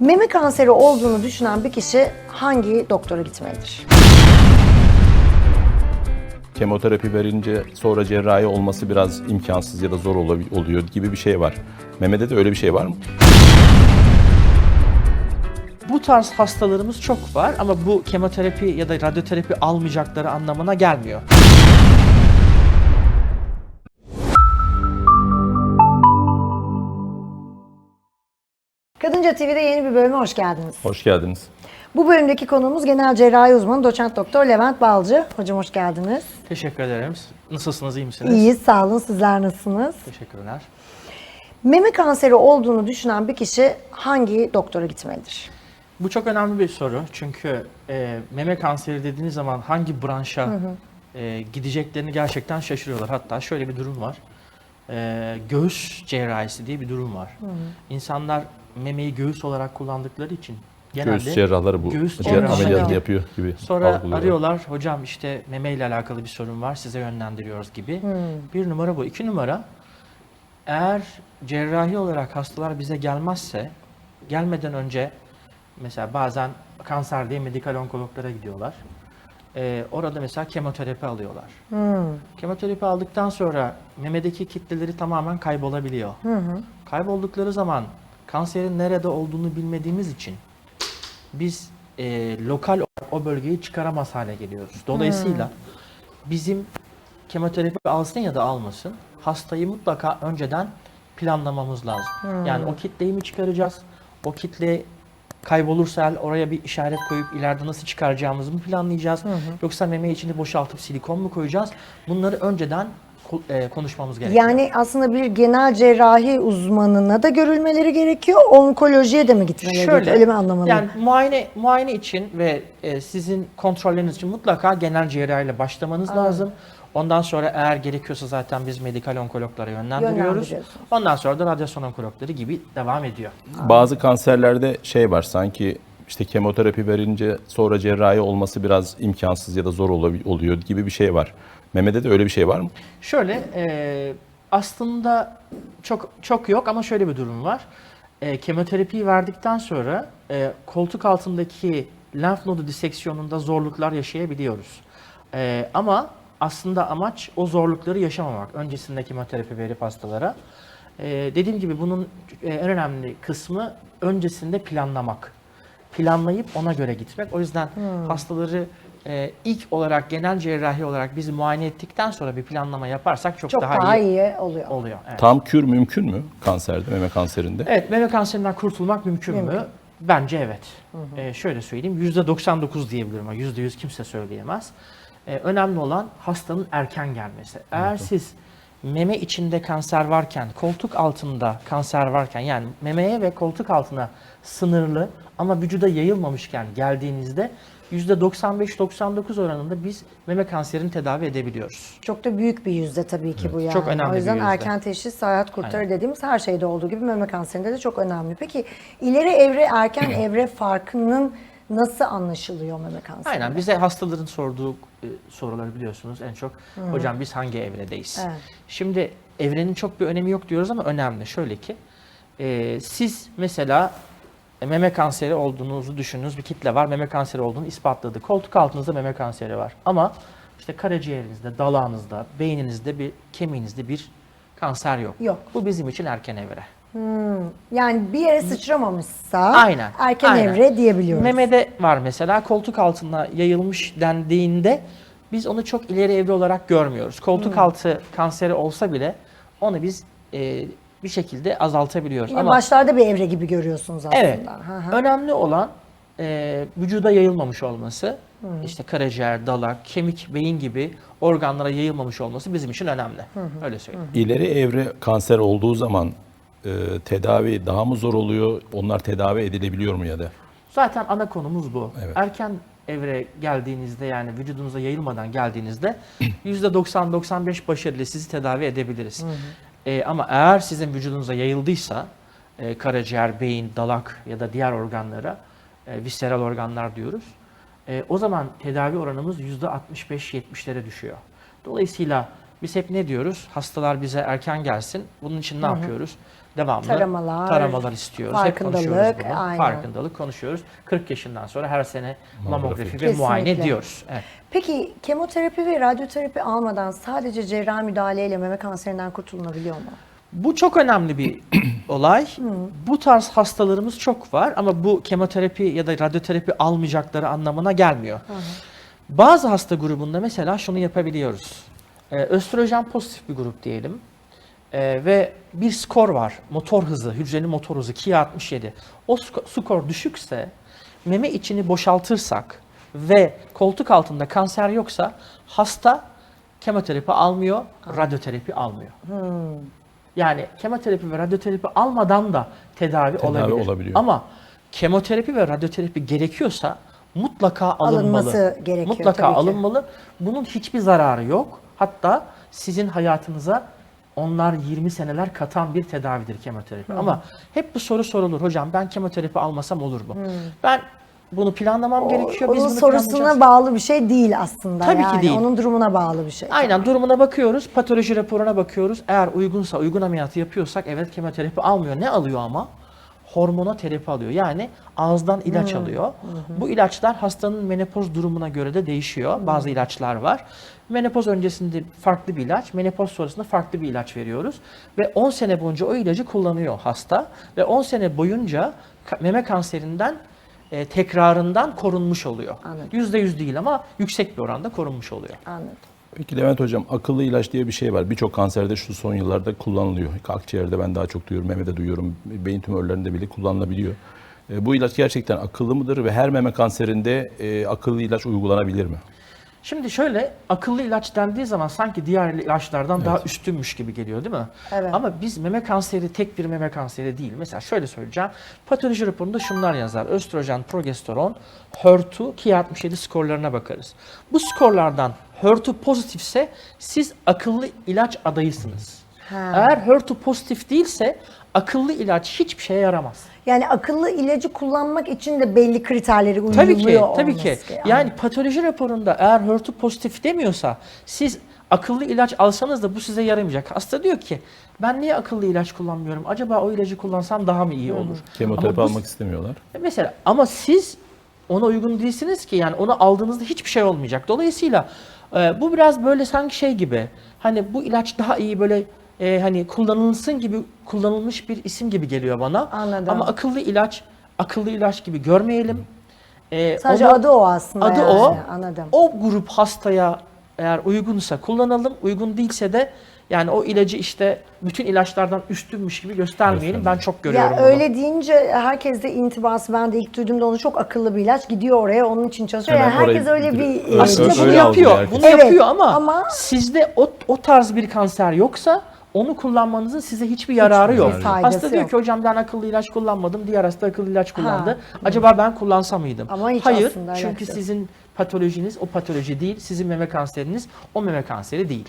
Meme kanseri olduğunu düşünen bir kişi hangi doktora gitmelidir? Kemoterapi verince sonra cerrahi olması biraz imkansız ya da zor oluyor gibi bir şey var. Memede de öyle bir şey var mı? Bu tarz hastalarımız çok var ama bu kemoterapi ya da radyoterapi almayacakları anlamına gelmiyor. Kadınca TV'de yeni bir bölüme hoş geldiniz. Hoş geldiniz. Bu bölümdeki konuğumuz genel cerrahi uzmanı doçent doktor Levent Balcı. Hocam hoş geldiniz. Teşekkür ederim. Nasılsınız, iyi misiniz? İyiyiz, sağ olun. Sizler nasılsınız? Teşekkürler. Meme kanseri olduğunu düşünen bir kişi hangi doktora gitmelidir? Bu çok önemli bir soru çünkü e, meme kanseri dediğiniz zaman hangi branşa e, gideceklerini gerçekten şaşırıyorlar. Hatta şöyle bir durum var. E, göğüs cerrahisi diye bir durum var. İnsanlar memeyi göğüs olarak kullandıkları için genelde Göğüs cerrahları bu göğüs ameliyatı yapıyor. gibi Sonra arıyorlar hocam işte meme ile alakalı bir sorun var size yönlendiriyoruz gibi. Bir numara bu. İki numara eğer cerrahi olarak hastalar bize gelmezse gelmeden önce mesela bazen kanser diye medikal onkologlara gidiyorlar. Ee, orada mesela kemoterapi alıyorlar. Kemoterapi aldıktan sonra memedeki kitleleri tamamen kaybolabiliyor. Kayboldukları zaman kanserin nerede olduğunu bilmediğimiz için biz e, lokal olarak o bölgeyi çıkaramaz hale geliyoruz. Dolayısıyla bizim kemoterapi alsın ya da almasın hastayı mutlaka önceden planlamamız lazım. Yani o kitleyi mi çıkaracağız? O kitle kaybolursa oraya bir işaret koyup ileride nasıl çıkaracağımızı mı planlayacağız? Yoksa meme içini boşaltıp silikon mu koyacağız? Bunları önceden konuşmamız gerekiyor. Yani aslında bir genel cerrahi uzmanına da görülmeleri gerekiyor, onkolojiye de mi gitmeleri gerekiyor? Öyle mi anlamalıyım? Yani muayene muayene için ve e, sizin kontrolleriniz için mutlaka genel cerrahiyle başlamanız lazım. Ondan sonra eğer gerekiyorsa zaten biz medikal onkologlara yönlendiriyoruz. Ondan sonra da radyasyon onkologları gibi devam ediyor. Bazı kanserlerde şey var sanki işte kemoterapi verince sonra cerrahi olması biraz imkansız ya da zor oluyor gibi bir şey var. Memede de öyle bir şey var mı? Şöyle e, aslında çok çok yok ama şöyle bir durum var. E, kemoterapiyi verdikten sonra e, koltuk altındaki lenf nodu diseksiyonunda zorluklar yaşayabiliyoruz. E, ama aslında amaç o zorlukları yaşamamak. Öncesinde kemoterapi verip hastalara. E, dediğim gibi bunun e, en önemli kısmı öncesinde planlamak. Planlayıp ona göre gitmek. O yüzden hastaları e, ilk olarak genel cerrahi olarak biz muayene ettikten sonra bir planlama yaparsak çok, Çok daha, daha iyi, iyi oluyor. oluyor. Evet. Tam kür mümkün mü kanserde, meme kanserinde? Evet, meme kanserinden kurtulmak mümkün, Mümkün. mü? Bence evet. Ee, şöyle söyleyeyim, %99 diyebilirim ama %100 kimse söyleyemez. Ee, önemli olan hastanın erken gelmesi. Eğer siz meme içinde kanser varken, koltuk altında kanser varken yani memeye ve koltuk altına sınırlı ama vücuda yayılmamışken geldiğinizde %95-99 oranında biz meme kanserini tedavi edebiliyoruz. Çok da büyük bir yüzde tabii ki bu yani. Çok önemli O bir yüzden yüzde. erken teşhis hayat kurtarır Aynen. dediğimiz her şeyde olduğu gibi meme kanserinde de çok önemli. Peki ileri evre erken evre farkının nasıl anlaşılıyor meme kanserinde? Aynen bize hastaların sorduğu e, soruları biliyorsunuz en çok. Hocam biz hangi evredeyiz? Evet. Şimdi evrenin çok bir önemi yok diyoruz ama önemli. Şöyle ki e, siz mesela meme kanseri olduğunuzu düşündüğünüz bir kitle var. Meme kanseri olduğunu ispatladı. Koltuk altınızda meme kanseri var. Ama işte karaciğerinizde, dalağınızda, beyninizde bir kemiğinizde bir kanser yok. Yok. Bu bizim için erken evre. Yani bir yere sıçramamışsa Aynen. erken aynen. evre diyebiliyoruz. Memede var mesela koltuk altına yayılmış dendiğinde biz onu çok ileri evre olarak görmüyoruz. Koltuk Hmm. altı kanseri olsa bile onu biz e, bir şekilde azaltabiliyoruz. Yine Ama başlarda bir evre gibi görüyorsunuz aslında. evet, Hı hı. önemli olan e, vücuda yayılmamış olması, Hmm. işte karaciğer, dalak, kemik, beyin gibi organlara yayılmamış olması bizim için önemli. Öyle söyleyeyim. İleri evre kanser olduğu zaman e, tedavi daha mı zor oluyor? Onlar tedavi edilebiliyor mu ya da? Zaten ana konumuz bu. Evet. Erken evre geldiğinizde yani vücudunuza yayılmadan geldiğinizde %90-95 başarıyla sizi tedavi edebiliriz. Ee, ama eğer sizin vücudunuza yayıldıysa e, karaciğer, beyin, dalak ya da diğer organlara e, visceral organlar diyoruz. E, o zaman tedavi oranımız %65-70'lere düşüyor. Dolayısıyla Biz hep ne diyoruz? Hastalar bize erken gelsin. Bunun için ne yapıyoruz? Devamlı Taramalar, taramalar istiyoruz. Hep konuşuyoruz farkındalık, bunu. aynen. Farkındalık konuşuyoruz. 40 yaşından sonra her sene Mamografi. mamografi ve Kesinlikle. muayene ediyoruz. Evet. Peki kemoterapi ve radyoterapi almadan sadece cerrahi müdahaleyle meme kanserinden kurtulunabiliyor mu? Bu çok önemli bir olay. Bu tarz hastalarımız çok var ama bu kemoterapi ya da radyoterapi almayacakları anlamına gelmiyor. Bazı hasta grubunda mesela şunu yapabiliyoruz. Ee, östrojen pozitif bir grup diyelim. Ee, ve bir skor var. Motor hızı, hücrenin motor hızı Ki 67. O sko- skor düşükse meme içini boşaltırsak ve koltuk altında kanser yoksa hasta kemoterapi almıyor, radyoterapi almıyor. Yani kemoterapi ve radyoterapi almadan da tedavi, Tedavi olabilir. olabiliyor. Ama kemoterapi ve radyoterapi gerekiyorsa mutlaka alınmalı. Alınması gerekiyor, Mutlaka tabii ki. alınmalı. Bunun hiçbir zararı yok. Hatta sizin hayatınıza onlar 20 seneler katan bir tedavidir kemoterapi. Ama hep bu soru sorulur. Hocam ben kemoterapi almasam olur mu? Ben bunu planlamam gerekiyor. Biz Onun bunu sorusuna bağlı bir şey değil aslında. Tabii ki yani. değil. Onun durumuna bağlı bir şey. Aynen durumuna bakıyoruz, patoloji raporuna bakıyoruz. Eğer uygunsa, uygun ameliyatı yapıyorsak evet kemoterapi almıyor. Ne alıyor ama? Hormonoterapi alıyor. Yani ağızdan ilaç alıyor. Bu ilaçlar hastanın menopoz durumuna göre de değişiyor. Bazı ilaçlar var. Menopoz öncesinde farklı bir ilaç, menopoz sonrasında farklı bir ilaç veriyoruz. Ve 10 sene boyunca o ilacı kullanıyor hasta. Ve 10 sene boyunca meme kanserinden e, tekrarından korunmuş oluyor. Anladım. %100 değil ama yüksek bir oranda korunmuş oluyor. Anladım. Peki Levent Hocam akıllı ilaç diye bir şey var. Birçok kanserde şu son yıllarda kullanılıyor. Akciğerde ben daha çok duyuyorum, memede duyuyorum. Beyin tümörlerinde bile kullanılabiliyor. E, Bu ilaç gerçekten akıllı mıdır ve her meme kanserinde e, akıllı ilaç uygulanabilir mi? Şimdi şöyle akıllı ilaç dendiği zaman sanki diğer ilaçlardan daha üstünmüş gibi geliyor değil mi? Evet. Ama biz meme kanseri tek bir meme kanseri değil. Mesela şöyle söyleyeceğim. Patoloji raporunda şunlar yazar. Östrojen, progesteron, HER2, Ki67 skorlarına bakarız. Bu skorlardan HER2 pozitifse siz akıllı ilaç adayısınız. Ha. Eğer HER2 pozitif değilse akıllı ilaç hiçbir şeye yaramaz. Yani akıllı ilacı kullanmak için de belli kriterleri uyuluyor Tabii ki, tabii ki. gerekiyor. Yani patoloji raporunda eğer HER2 pozitif demiyorsa siz akıllı ilaç alsanız da bu size yaramayacak. Hasta diyor ki ben niye akıllı ilaç kullanmıyorum? Acaba o ilacı kullansam daha mı iyi olur? Kemoterapi almak istemiyorlar. Mesela ama siz ona uygun değilsiniz ki yani onu aldığınızda hiçbir şey olmayacak. Dolayısıyla e, bu biraz böyle sanki şey gibi hani bu ilaç daha iyi böyle e, hani kullanılsın gibi kullanılmış bir isim gibi geliyor bana. Anladım. Ama akıllı ilaç akıllı ilaç gibi görmeyelim. E, Sadece onu- adı o aslında Adı yani. o. Anladım. O grup hastaya eğer uygunsa kullanalım. Uygun değilse de yani o ilacı işte bütün ilaçlardan üstünmüş gibi göstermeyelim. Ben çok görüyorum Ya bunu. öyle deyince herkes de intibası ben de ilk duyduğumda onu çok akıllı bir ilaç gidiyor oraya onun için çalışıyor. Hemen Yani herkes orayı öyle bir Öyle- Aslında bunu yapıyor. Bunu Evet, yapıyor ama, ama- sizde o, o tarz bir kanser yoksa onu kullanmanızın size hiçbir yararı yok. faydası Hasta diyor yok. ki hocam ben akıllı ilaç kullanmadım. Diğer hasta akıllı ilaç kullandı. Ha. Acaba ben kullansa mıydım? Ama hiç Hayır. aslında çünkü alakası yok. sizin patolojiniz o patoloji değil. Sizin meme kanseriniz o meme kanseri değil.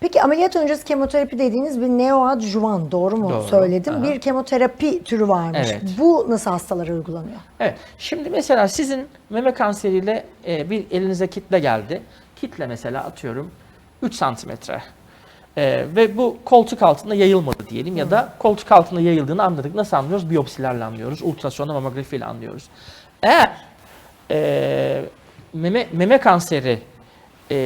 Peki ameliyat öncesi kemoterapi dediğiniz bir neoadjuvan doğru mu Doğru, söyledim? aha. Bir kemoterapi türü varmış. Evet. Bu nasıl hastalara uygulanıyor? Evet. Şimdi mesela sizin meme kanseriyle e, bir elinize kitle geldi. Kitle mesela atıyorum 3 santimetre. E, ve bu koltuk altında yayılmadı diyelim ya da koltuk altında yayıldığını anladık. Nasıl anlıyoruz? Biyopsilerle anlıyoruz. Ultrasonla mamografiyle anlıyoruz. Eğer e, meme, meme kanseri e,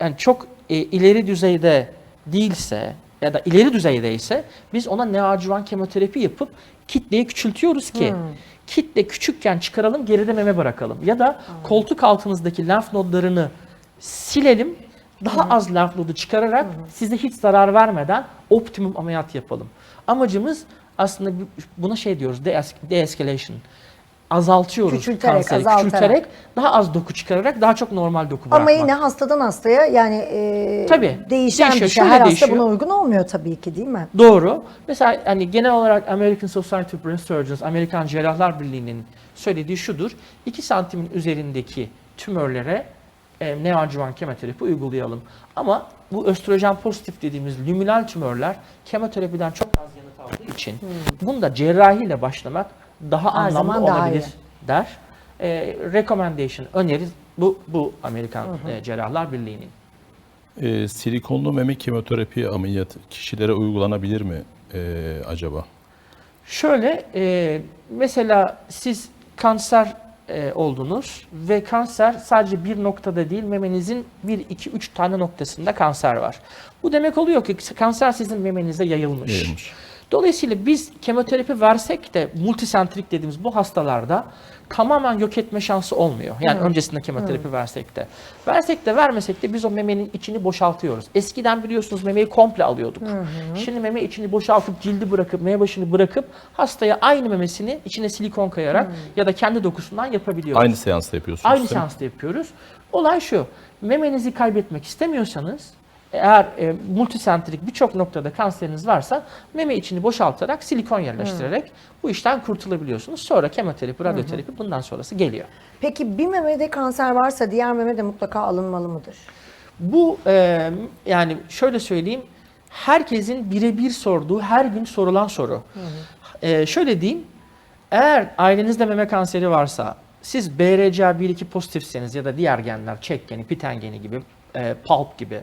yani çok e, ileri düzeyde değilse ya da ileri düzeydeyse biz ona neoadjuvan kemoterapi yapıp kitleyi küçültüyoruz ki kitle küçükken çıkaralım geride meme bırakalım. Ya da koltuk altınızdaki lenf nodlarını silelim daha az lenf nodu çıkararak size hiç zarar vermeden optimum ameliyat yapalım. Amacımız aslında buna şey diyoruz de- de-escalation azaltıyoruz Küçülterek, kanseri, azaltarak. küçülterek daha az doku çıkararak daha çok normal doku bırakmak. Ama yine hastadan hastaya yani e, Tabii, değişen değişiyor. bir şey. Her değişiyor. hasta buna uygun olmuyor tabii ki değil mi? Doğru. Mesela hani genel olarak American Society of Breast Surgeons, Amerikan Cerrahlar Birliği'nin söylediği şudur. 2 santimin üzerindeki tümörlere e, neoadjuvan kemoterapi uygulayalım. Ama bu östrojen pozitif dediğimiz lüminal tümörler kemoterapiden çok az yanıt aldığı için bunda cerrahiyle başlamak daha Hmm. Her anlamlı zaman daha olabilir iyi. der. E, recommendation, öneri bu, bu Amerikan e, Cerrahlar Birliği'nin. Ee, silikonlu meme kemoterapi ameliyatı kişilere uygulanabilir mi ee, acaba? Şöyle e, mesela siz kanser e, oldunuz ve kanser sadece bir noktada değil memenizin 1 2 3 tane noktasında kanser var. Bu demek oluyor ki kanser sizin memenize yayılmış. Yayılmış. Dolayısıyla biz kemoterapi versek de multisentrik dediğimiz bu hastalarda tamamen yok etme şansı olmuyor. Yani öncesinde kemoterapi versek de. Versek de vermesek de biz o memenin içini boşaltıyoruz. Eskiden biliyorsunuz memeyi komple alıyorduk. Şimdi meme içini boşaltıp cildi bırakıp meme başını bırakıp hastaya aynı memesini içine silikon kayarak ya da kendi dokusundan yapabiliyoruz. Aynı seansta yapıyorsunuz. Aynı seansta yapıyoruz. Olay şu. Memenizi kaybetmek istemiyorsanız eğer e, multisentrik birçok noktada kanseriniz varsa meme içini boşaltarak silikon yerleştirerek bu işten kurtulabiliyorsunuz. Sonra kemoterapi, radyoterapi bundan sonrası geliyor. Peki bir memede kanser varsa diğer meme de mutlaka alınmalı mıdır? Bu e, yani şöyle söyleyeyim herkesin birebir sorduğu her gün sorulan soru. E, şöyle diyeyim eğer ailenizde meme kanseri varsa siz BRCA1-2 pozitifseniz ya da diğer genler çek geni, piten geni gibi, e, PALP gibi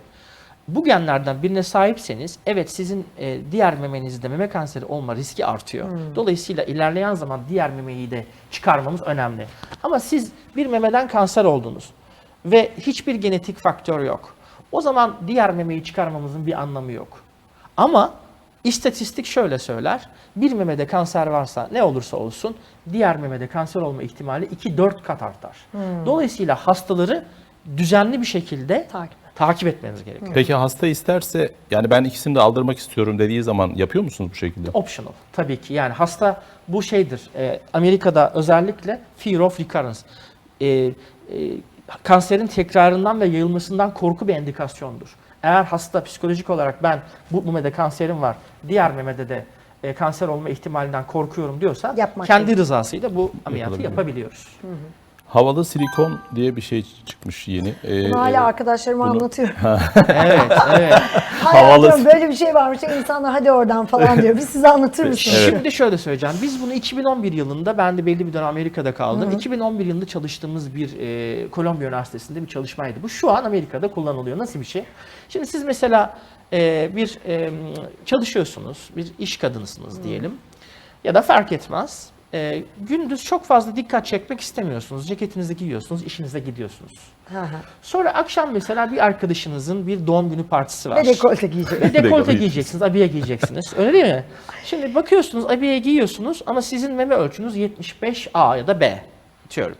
bu genlerden birine sahipseniz evet sizin e, diğer memenizde meme kanseri olma riski artıyor. Dolayısıyla ilerleyen zaman diğer memeyi de çıkarmamız önemli. Ama siz bir memeden kanser oldunuz ve hiçbir genetik faktör yok. O zaman diğer memeyi çıkarmamızın bir anlamı yok. Ama istatistik şöyle söyler. Bir memede kanser varsa ne olursa olsun diğer memede kanser olma ihtimali 2-4 kat artar. Dolayısıyla hastaları düzenli bir şekilde Takip. Takip etmeniz gerekiyor. Peki hasta isterse yani ben ikisini de aldırmak istiyorum dediği zaman yapıyor musunuz bu şekilde? Optional tabii ki. Yani hasta bu şeydir. e, Amerika'da özellikle fear of recurrence. E, e, kanserin tekrarından ve yayılmasından korku bir endikasyondur. Eğer hasta psikolojik olarak ben bu memede kanserim var, diğer memede de e, kanser olma ihtimalinden korkuyorum diyorsa Yapmak kendi gerekiyor. rızasıyla bu ameliyatı Yapılabiliyor. yapabiliyoruz. Havalı silikon diye bir şey çıkmış yeni. Ee, Bunu hala arkadaşlarıma bunu- anlatıyorum. evet, evet. Hala Havalı- diyorum, böyle bir şey varmış. İnsanlar hadi oradan falan diyor. Biz size anlatır mısınız? Evet. Şimdi şöyle söyleyeceğim. Biz bunu 2011 yılında ben de belli bir dönem Amerika'da kaldım. 2011 yılında çalıştığımız bir e, Kolombiya Üniversitesi'nde bir çalışmaydı. Bu şu an Amerika'da kullanılıyor. Nasıl bir şey? Şimdi siz mesela e, bir e, çalışıyorsunuz, bir iş kadınısınız diyelim. Ya da fark etmez. E, gündüz çok fazla dikkat çekmek istemiyorsunuz. Ceketinizi giyiyorsunuz, işinize gidiyorsunuz. Hı hı. Sonra akşam mesela bir arkadaşınızın bir doğum günü partisi var. Ve dekolte giyecek. Ve dekolte giyeceksiniz, abiye giyeceksiniz. Öyle değil mi? Şimdi bakıyorsunuz abiye giyiyorsunuz ama sizin meme ölçünüz 75A ya da B. Diyorum.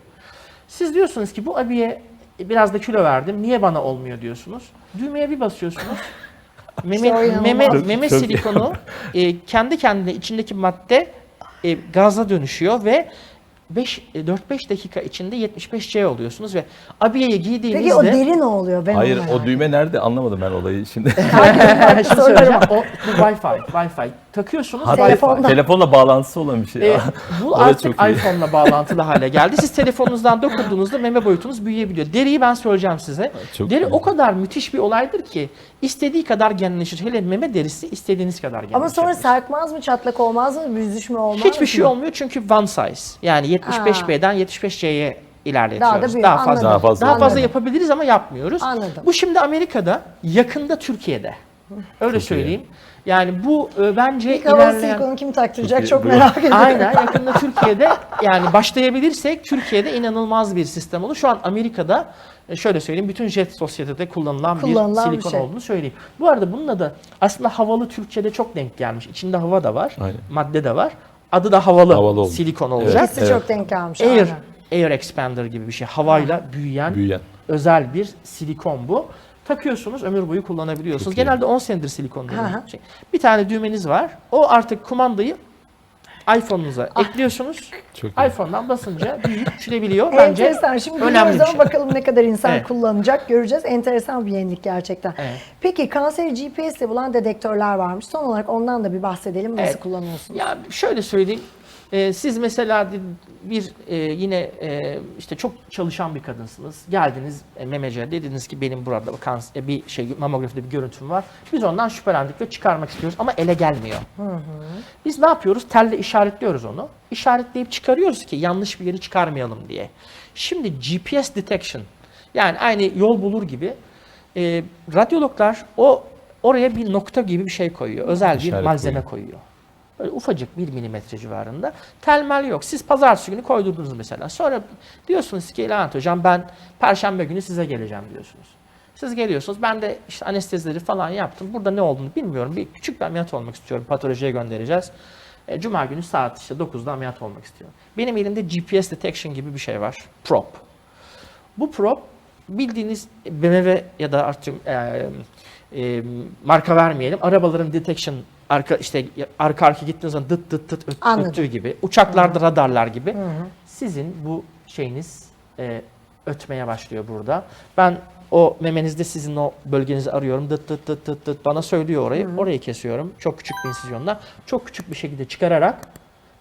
Siz diyorsunuz ki bu abiye biraz da kilo verdim. Niye bana olmuyor diyorsunuz. Düğmeye bir basıyorsunuz. Meme, meme, meme silikonu e, kendi kendine içindeki madde e, gaza dönüşüyor ve 5 4-5 dakika içinde 75C oluyorsunuz ve abiyeyi giydiğinizde Peki o deri ne oluyor? Ben Hayır o düğme nerede anlamadım ben olayı şimdi. Şimdi söyleyeceğim. O, Wi-Fi. Wi-Fi. Takıyorsunuz. Ha, Wi-Fi. telefonda. Telefonla bağlantısı olan bir şey. Ee, bu artık iPhone'la bağlantılı hale geldi. Siz telefonunuzdan dokunduğunuzda meme boyutunuz büyüyebiliyor. Deriyi ben söyleyeceğim size. Çok Deri iyi. o kadar müthiş bir olaydır ki istediği kadar genleşir. Hele meme derisi istediğiniz kadar genleşir. Ama sonra sarkmaz mı, çatlak olmaz mı, büzüşme olmaz hiçbir mı? şey olmuyor çünkü one size. Yani 75B'den 75C'ye ilerletiyoruz. Daha da büyük, Daha fazla anladım. Daha fazla. daha fazla Anladım. yapabiliriz ama yapmıyoruz. Anladım. Bu şimdi Amerika'da, yakında Türkiye'de. Öyle iyi. söyleyeyim. Yani bu e, bence İlk havalı ilerleyen... silikonu kim taktıracak Çok iyi. çok Bu- merak ediyorum. Aynen yakında Türkiye'de yani başlayabilirsek Türkiye'de inanılmaz bir sistem olur. Şu an Amerika'da e, şöyle söyleyeyim bütün jet sosyetede kullanılan, Kullanılan bir bir silikon şey. olduğunu söyleyeyim. Bu arada bununla da aslında havalı Türkçe'de çok denk gelmiş. İçinde hava da var, Aynen. madde de var. Adı da havalı, Havalı silikon Evet. olacak. İkisi çok denk gelmiş. Air, aynen. air expander gibi bir şey. Havayla büyüyen, Büyüyen. özel bir silikon bu. Takıyorsunuz ömür boyu kullanabiliyorsunuz. Çok iyi. Genelde 10 senedir silikon şey. Bir tane düğmeniz var. O artık kumandayı iPhone'unuza Ah. ekliyorsunuz. Çok iyi. iPhone'dan basınca büyüyüp küçülebiliyor. Bence Enteresan. Şimdi önemli biliyoruz bir ama şey. bakalım ne kadar insan Evet. kullanacak göreceğiz. Enteresan bir yenilik gerçekten. Evet. Peki kanseri GPS ile bulan dedektörler varmış. Son olarak ondan da bir bahsedelim. Nasıl Evet. kullanıyorsunuz? Ya şöyle söyleyeyim. Ee, siz mesela bir e, yine e, işte çok çalışan bir kadınsınız. Geldiniz e, memece dediniz ki benim burada kans- e, bir şey mamografide bir görüntüm var. Biz ondan şüphelendik ve çıkarmak istiyoruz ama ele gelmiyor. Biz ne yapıyoruz? Telle işaretliyoruz onu. İşaretleyip çıkarıyoruz ki yanlış bir yeri çıkarmayalım diye. Şimdi GPS detection yani aynı yol bulur gibi e, radyologlar o oraya bir nokta gibi bir şey koyuyor. Özel bir İşaret malzeme koyuyor. koyuyor. Böyle ufacık bir milimetre civarında. Telmel yok. Siz pazartesi günü koydurdunuz mesela. Sonra diyorsunuz ki Levent hocam ben perşembe günü size geleceğim diyorsunuz. Siz geliyorsunuz. Ben de işte anestezileri falan yaptım. Burada ne olduğunu bilmiyorum. Bir küçük bir ameliyat olmak istiyorum. Patolojiye göndereceğiz. E, Cuma günü saat işte 9'da ameliyat olmak istiyorum. Benim elimde GPS detection gibi bir şey var. Prop. Bu prop bildiğiniz BMW ya da artık e, e, marka vermeyelim. Arabaların detection arka işte arka arka gittiğiniz zaman dıt dıt dıt öt, Anladım. öttüğü gibi. Uçaklarda radarlar gibi. Sizin bu şeyiniz e, ötmeye başlıyor burada. Ben o memenizde sizin o bölgenizi arıyorum. Dıt dıt dıt dıt dıt bana söylüyor orayı. Orayı kesiyorum. Çok küçük bir insizyonla. Çok küçük bir şekilde çıkararak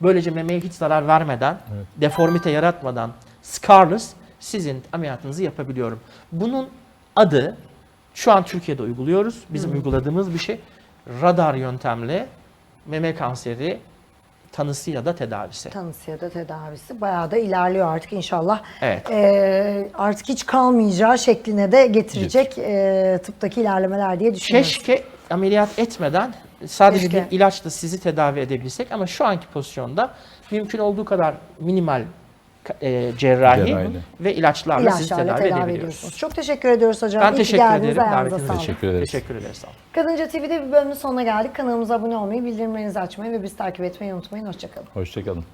böylece memeye hiç zarar vermeden, deformite yaratmadan scarless sizin ameliyatınızı yapabiliyorum. Bunun adı şu an Türkiye'de uyguluyoruz. Bizim uyguladığımız bir şey. Radar yöntemli meme kanseri tanısı ya da tedavisi. Tanısı ya da tedavisi bayağı da ilerliyor artık inşallah. Evet. Ee, artık hiç kalmayacağı şekline de getirecek e, tıptaki ilerlemeler diye düşünüyoruz. Keşke ameliyat etmeden sadece Keşke. bir ilaçla sizi tedavi edebilsek ama şu anki pozisyonda mümkün olduğu kadar minimal e, cerrahi Cerrahiyle. ve ilaçlarla, sizi İlaçlarla tedavi, tedavi, edebiliyoruz. ediyorsunuz. Çok teşekkür ediyoruz hocam. Ben İyi ki teşekkür geldiniz. ederim. Ayağınıza Davetiniz sağlık. için. Teşekkür ederiz. Teşekkür ederiz. Sağ olun. Kadınca TV'de bir bölümün sonuna geldik. Kanalımıza abone olmayı, bildirimlerinizi açmayı ve bizi takip etmeyi unutmayın. Hoşçakalın. Hoşçakalın.